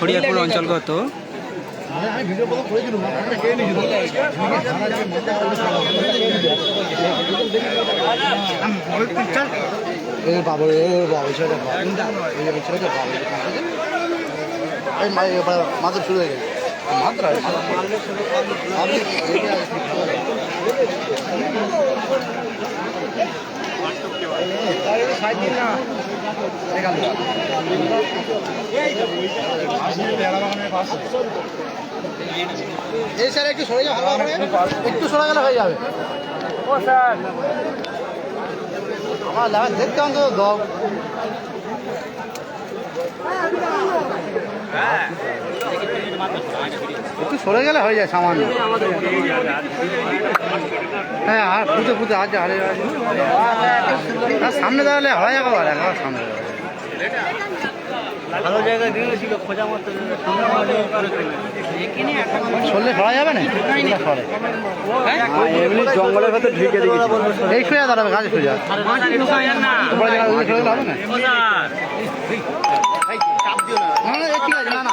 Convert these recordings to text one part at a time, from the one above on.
হরিয়ারপুর অঞ্চলগত বাবু বাবু ছেলেটা বাবু ছেলেটা বাবু মাত্র শুরু হয়ে গেছে। মাত্র এই স্যার একটু সরে যাও ভালো একটু সরে গেলে হয়ে যাবে। ও স্যার আমার দেখতে অন্তত দাও একটু সরে গেলে হয়ে যায় সামান্য হ্যাঁ আর পুঁতে পুঁতে আছে আরে আর সামনে দাঁড়ালে হয় একবার একবার সামনে দাঁড়ালে। ভালো জায়গায় দিয়েছিল খোঁজা মতো সরলে সরা যাবে না সরে এমনি জঙ্গলের ভেতর ঢুকে দিয়েছি এই সোজা দাঁড়াবে কাজে সোজা তোমরা জায়গা ওই সরে হবে না ঠিক আছে, না, না,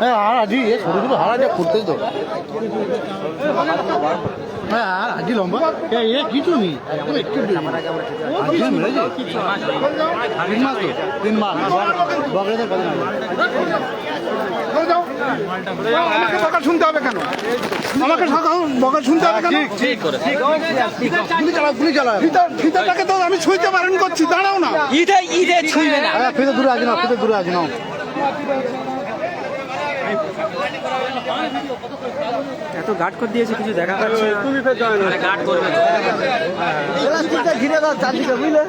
হ্যাঁ আর আজি এ ছোট ছোট হারা যা করতেই তো। হ্যাঁ আর আজি লম্বা। এ নেই একদম একটু আজি মেরেছে তিন মাস তো তিন মাস। বকরেদের আমাকে বকা শুনতে হবে কেন? আমাকে বকা শুনতে হবে কেন? ঠিক ফিতাটাকে তো আমি ছুঁইতে বারণ করছি দাঁড়াও না। ঈদে ঈদে ছুঁইবে না। হ্যাঁ ফিতে দূরে আছি নাও ফিতে দূরে আছি নাও। এত গার্ড করে দিয়েছে কিছু দেখা যাচ্ছে ঘিরে দাও চারদিকে বুঝলে?